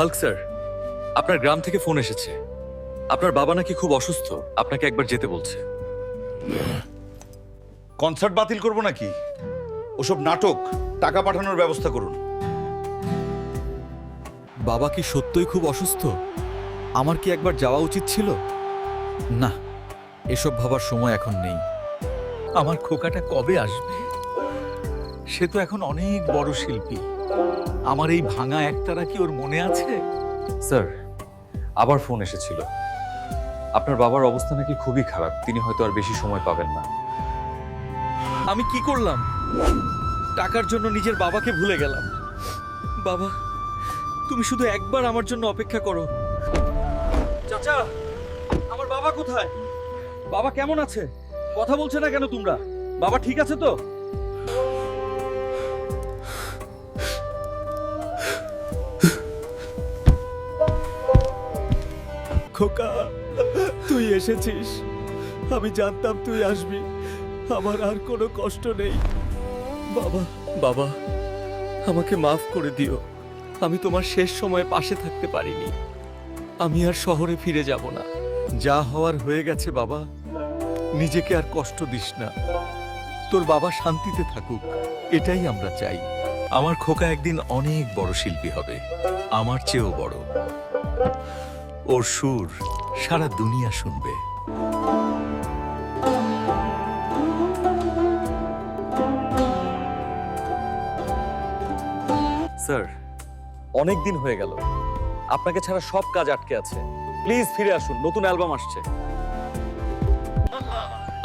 Hulk sir আপনার গ্রাম থেকে phone এসেছে। আপনার বাবা নাকি খুব অসুস্থ আপনাকে একবার যেতে বলছে। কনসার্ট বাতিল করব নাকি? ওসব নাটক টাকা পাঠানোর ব্যবস্থা করুন। বাবা কি সত্যই খুব অসুস্থ? আমার কি একবার যাওয়া উচিত ছিল? না এসব ভাবার সময় এখন নেই। আমার খোকাটা কবে আসবে? সে তো এখন অনেক বড় শিল্পী। আমার এই ভাঙা একতারা কি ওর মনে আছে? স্যার আবার ফোন এসেছিল। আপনার বাবার অবস্থা নাকি খুবই খারাপ তিনি হয়তো আর বেশি সময় পাবেন না। আমি কি করলাম? টাকার জন্য নিজের বাবাকে ভুলে গেলাম। বাবা তুমি শুধু একবার আমার জন্য অপেক্ষা করো। চাচা আমার বাবা কোথায়? বাবা কেমন আছে? কথা বলছে না কেন তোমরা? বাবা ঠিক আছে তো? খোকা, তুই এসেছিস। আমি জানতাম তুই আসবি। আমার আর কোনো কষ্ট নেই। বাবা বাবা, আমাকে মাফ করে দিও। আমি তোমার শেষ সময়ে পাশে থাকতে পারিনি। আমি আর শহরে ফিরে যাব না। যা হওয়ার হয়ে গেছে, বাবা। নিজেকে আর কষ্ট দিস না। তোর বাবা শান্তিতে থাকুক। এটাই আমরা চাই। আমার খোকা একদিন অনেক বড় শিল্পী হবে। আমার চেয়েও বড়। ওর সুর সারা দুনিয়া শুনবে। স্যার অনেক দিন হয়ে গেল। আপনাকে ছাড়া সব কাজ আটকে আছে। প্লিজ ফিরে আসুন নতুন অ্যালবাম আসছে।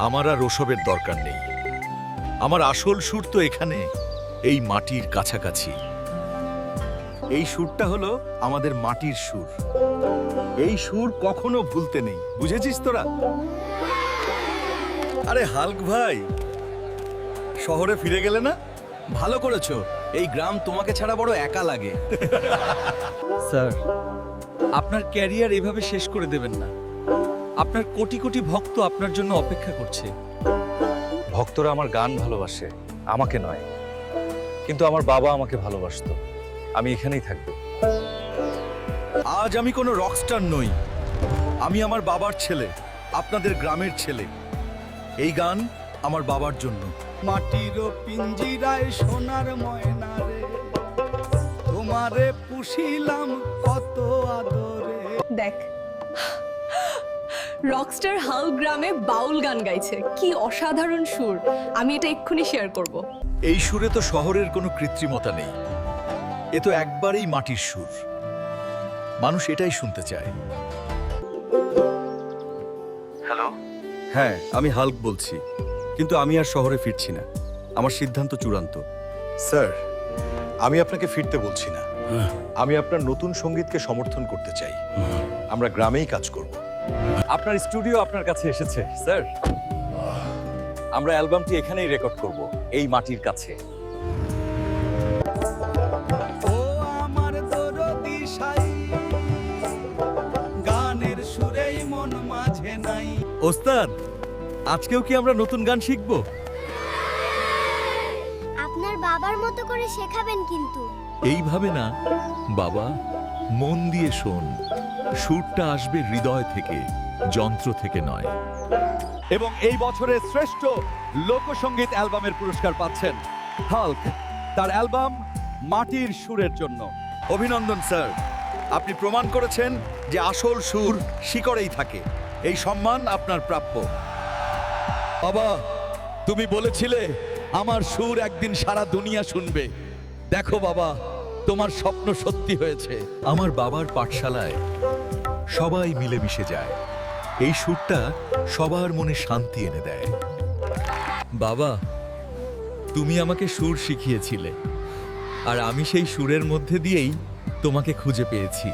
আমার আর ওসবের দরকার নেই। আমার আসল সুর তো এখানে এই মাটির কাছাকাছি। এই সুরটা হলো আমাদের মাটির সুর। এই সুর কখনো ভুলতে নেই। বুঝেছিস তোরা? আরে হাল্ক ভাই শহরে ফিরে গেলে না? ভালো করেছ। এই গ্রাম তোমাকে ছাড়া বড় একা লাগে। স্যার আপনার ক্যারিয়ার এভাবে শেষ করে দেবেন না। আপনার কোটি কোটি ভক্ত আপনার জন্য অপেক্ষা করছে। ভক্তরা আমার গান ভালোবাসে আমাকে নয়। কিন্তু আমার বাবা আমাকে ভালোবাসতো। আমি এখানেই থাকব। আজ আমি কোনো রকস্টার নই। আমি আমার বাবার ছেলে আপনাদের গ্রামের ছেলে। এই গান আমার বাবার জন্য। মাটির পিঞ্জিরায় সোনার ময়না রে তোমারে পুষিলাম কত আদরে। দেখ রকস্টার হাল গ্রামে বাউল গান গাইছে। কি অসাধারণ সুর। আমি এটা এক্ষুনি শেয়ার করব। এই সুরে তো শহরের কোনো কৃত্রিমতা নেই। এ তো একবারেই মাটির সুর। মানুষ এটাই শুনতে চায়। হ্যালো? হ্যাঁ আমি হাল্ক বলছি। কিন্তু আমি আর শহরে ফিরছি না। আমার সিদ্ধান্ত চূড়ান্ত। স্যার আমি আপনাকে ফিরতে বলছি না। আমি আপনার নতুন সঙ্গীতকে সমর্থন করতে চাই। আমরা গ্রামেই কাজ করব। আপনার স্টুডিও আপনার কাছে এসেছে স্যার। আমরা অ্যালবামটি এখানেই রেকর্ড করব এই মাটির কাছে। ও আমার দরদি সাই ওস্তাদ আজকেও কি আমরা নতুন গান শিখব? আপনার বাবার মতো করে শেখাবেন কিন্তু। এইভাবে না বাবা মন দিয়ে শোন। সুরটা আসবে হৃদয় থেকে যন্ত্র থেকে নয়। এবং এই বছরের শ্রেষ্ঠ লোকসঙ্গীত অ্যালবামের পুরস্কার পাচ্ছেন হাল্ক তার অ্যালবাম মাটির সুরের জন্য। অভিনন্দন স্যার। আপনি প্রমাণ করেছেন যে আসল সুর শিকড়েই থাকে। এই সম্মান আপনার প্রাপ্য। বাবা, তুমি বলেছিলে, আমার সুর একদিন সারা দুনিয়া শুনবে। দেখো বাবা, তোমার স্বপ্ন সত্যি হয়েছে। আমার বাবার পাঠশালায় সবাই মিলেমিশে যায়। এই সুরটা সবার মনে শান্তি এনে দেয়। বাবা, তুমি আমাকে সুর শিখিয়েছিলে, আর আমি সেই সুরের মধ্যে দিয়েই তোমাকে খুঁজে পেয়েছি।